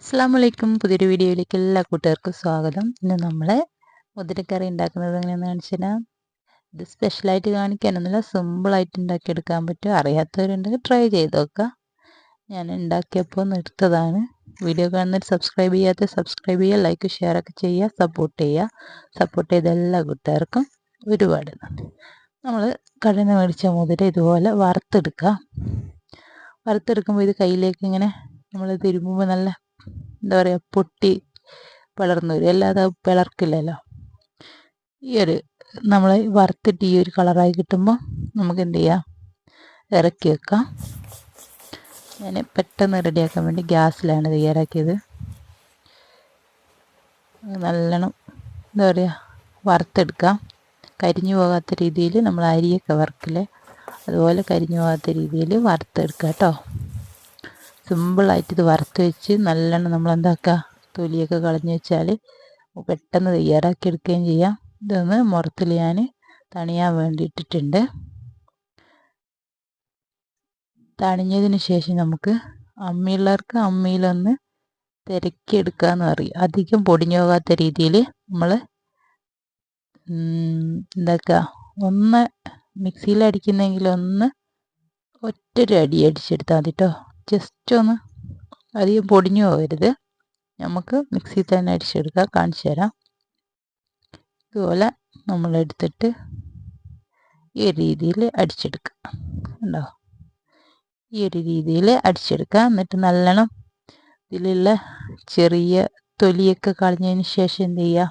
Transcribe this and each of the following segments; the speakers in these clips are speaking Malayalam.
അസ്സാം വലൈക്കും പുതിയൊരു വീഡിയോയിലേക്ക് എല്ലാ കൂട്ടുകാർക്കും സ്വാഗതം. ഇന്ന് നമ്മൾ മുതിരക്കറി ഉണ്ടാക്കുന്നത് എങ്ങനെയാണെന്ന് കാണിച്ചുതരാം ഇത് സ്പെഷ്യലായിട്ട് കാണിക്കാനൊന്നുമില്ല സിമ്പിളായിട്ട് ഉണ്ടാക്കിയെടുക്കാൻ പറ്റും. അറിയാത്തവരുണ്ടെങ്കിൽ ട്രൈ ചെയ്ത് നോക്കുക ഞാൻ ഉണ്ടാക്കിയപ്പോൾ നിർത്തതാണ്. വീഡിയോ കാണുന്നവർ സബ്സ്ക്രൈബ് ചെയ്യാത്ത സബ്സ്ക്രൈബ് ചെയ്യുക ലൈക്ക് ഷെയർ ഒക്കെ ചെയ്യുക സപ്പോർട്ട് ചെയ്യുക. സപ്പോർട്ട് ചെയ്ത എല്ലാ കൂട്ടുകാർക്കും ഒരുപാട് നമ്മൾ കടയിൽ മേടിച്ച മുതിര ഇതുപോലെ വറുത്തെടുക്കുക വറുത്തെടുക്കുമ്പോൾ ഇത് കയ്യിലേക്ക് ഇങ്ങനെ നമ്മൾ തിരുമ്പുമ്പോൾ നല്ല എന്താ പറയുക പൊട്ടി പിളർന്നു വരും അല്ലാതെ പിളർക്കില്ലല്ലോ. ഈ ഒരു നമ്മൾ വറുത്തിട്ട് ഈ ഒരു കളറായി കിട്ടുമ്പോൾ നമുക്ക് എന്ത് ചെയ്യാം? ഇറക്കി വെക്കാം. ഞാൻ പെട്ടെന്ന് റെഡിയാക്കാൻ വേണ്ടി ഗ്യാസിലാണ് തയ്യാറാക്കിയത്. നല്ലോണം എന്താ പറയുക വറുത്തെടുക്കാം. കരിഞ്ഞു പോകാത്ത രീതിയിൽ നമ്മൾ അരിയൊക്കെ വറുക്കില്ലേ അതുപോലെ കരിഞ്ഞു പോകാത്ത രീതിയിൽ വറുത്തെടുക്കുക കേട്ടോ. സിമ്പിളായിട്ട് ഇത് വറുത്ത് വെച്ച് നല്ലോണം നമ്മൾ എന്താക്കുക തൊലിയൊക്കെ കളഞ്ഞു വെച്ചാൽ പെട്ടെന്ന് തയ്യാറാക്കി എടുക്കുകയും ചെയ്യാം. ഇതൊന്ന് മുറത്തിൽ ഞാൻ തണിയാൻ വേണ്ടിയിട്ടിട്ടുണ്ട്. തണിഞ്ഞതിന് ശേഷം നമുക്ക് അമ്മിയുള്ളവർക്ക് അമ്മിയിലൊന്ന് തിരക്കിയെടുക്കാന്ന് പറയും. അധികം പൊടിഞ്ഞു പോകാത്ത രീതിയിൽ നമ്മൾ എന്താക്കുക ഒന്ന് മിക്സിയിൽ അടിക്കുന്നെങ്കിൽ ഒന്ന് ഒറ്റൊരു അടി അടിച്ചെടുത്താൽ മതി കേട്ടോ ജസ്റ്റ് ഒന്ന് അധികം പൊടിഞ്ഞു പോകരുത്. നമുക്ക് മിക്സിയിൽ തന്നെ അടിച്ചെടുക്കാം കാണിച്ചു തരാം. ഇതുപോലെ നമ്മൾ എടുത്തിട്ട് ഈ ഒരു രീതിയിൽ അടിച്ചെടുക്കുക ഉണ്ടോ ഈ ഒരു രീതിയിൽ അടിച്ചെടുക്കുക എന്നിട്ട് നല്ലോണം ഇതിലുള്ള ചെറിയ തൊലിയൊക്കെ കളഞ്ഞതിന് ശേഷം എന്ത് ചെയ്യുക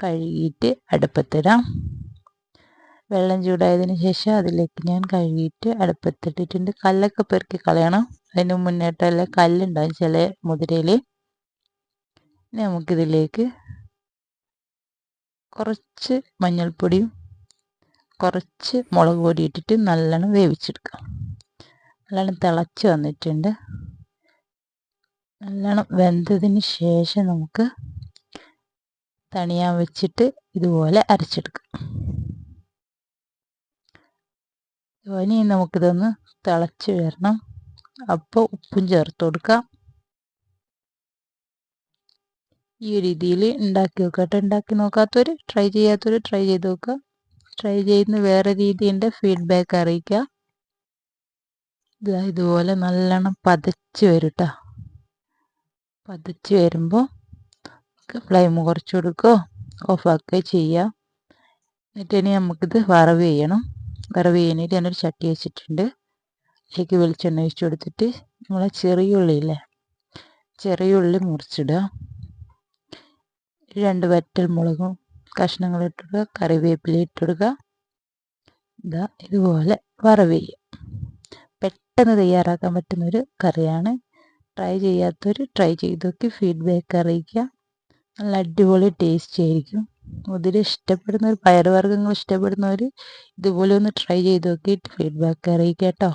കഴുകിയിട്ട് അടുപ്പത്തിടാം. വെള്ളം ചൂടായതിന് ശേഷം അതിലേക്ക് ഞാൻ കഴുകിയിട്ട് അടുപ്പത്തിട്ടിട്ടുണ്ട്. കല്ലൊക്കെ പെറുക്കി കളയണം. അതിന് മുന്നേട്ടല്ല കല്ലുണ്ടാവും ചില മുതിരയിൽ നമുക്കിതിലേക്ക് കുറച്ച് മഞ്ഞൾപ്പൊടിയും കുറച്ച് മുളക് പൊടി ഇട്ടിട്ട് നല്ലോണം വേവിച്ചെടുക്കാം. നല്ലോണം തിളച്ച് വന്നിട്ടുണ്ട്. നല്ലോണം വെന്തതിന് ശേഷം നമുക്ക് തണിയാൻ വെച്ചിട്ട് ഇതുപോലെ അരച്ചെടുക്കാം. ഇനി നമുക്കിതൊന്ന് തിളച്ച് വരണം. അപ്പോൾ ഉപ്പും ചേർത്ത് കൊടുക്കാം. ഈ രീതിയിൽ ഉണ്ടാക്കി നോക്കട്ടെ ഉണ്ടാക്കി നോക്കാത്തവർ ട്രൈ ചെയ്യാത്തവർ ട്രൈ ചെയ്ത് നോക്കുക ട്രൈ ചെയ്യുന്ന വേറെ രീതിന്റെ ഫീഡ്ബാക്ക് അറിയിക്കുക ഇതുപോലെ നല്ലോണം പതച്ച് വരും പതച്ച് വരുമ്പോൾ ഫ്ലെയിം കുറച്ച് കൊടുക്കുകയോ ഓഫാക്കുകയോ ചെയ്യുക എന്നിട്ട് ഇനി നമുക്കിത് വറവ് ചെയ്യണം. ചെയ്യാനായിട്ട് ഞാനൊരു ചട്ടി വെച്ചിട്ടുണ്ട്. അതിലേക്ക് വെളിച്ചെണ്ണ ഒഴിച്ചു കൊടുത്തിട്ട് നമ്മൾ ചെറിയ ചെറിയുള്ളി മുറിച്ചിടുക. രണ്ട് വറ്റൽ മുളകും കഷ്ണങ്ങൾ ഇട്ടിടുക. കറിവേപ്പില ഇട്ടിടുക. ഇതാ ഇതുപോലെ വറവ് ചെയ്യുക പെട്ടെന്ന് തയ്യാറാക്കാൻ പറ്റുന്നൊരു കറിയാണ്. ട്രൈ ചെയ്യാത്തവർ ട്രൈ ചെയ്ത് നോക്കി ഫീഡ്ബാക്ക് അറിയിക്കുക. നല്ല അടിപൊളി ടേസ്റ്റി ആയിരിക്കും. മുതിര ഇഷ്ടപ്പെടുന്നവർ പയറുവർഗങ്ങൾ ഇഷ്ടപ്പെടുന്നവർ ഇതുപോലെ ഒന്ന് ട്രൈ ചെയ്ത് നോക്കിയിട്ട് ഫീഡ്ബാക്ക് അറിയിക്കാം കേട്ടോ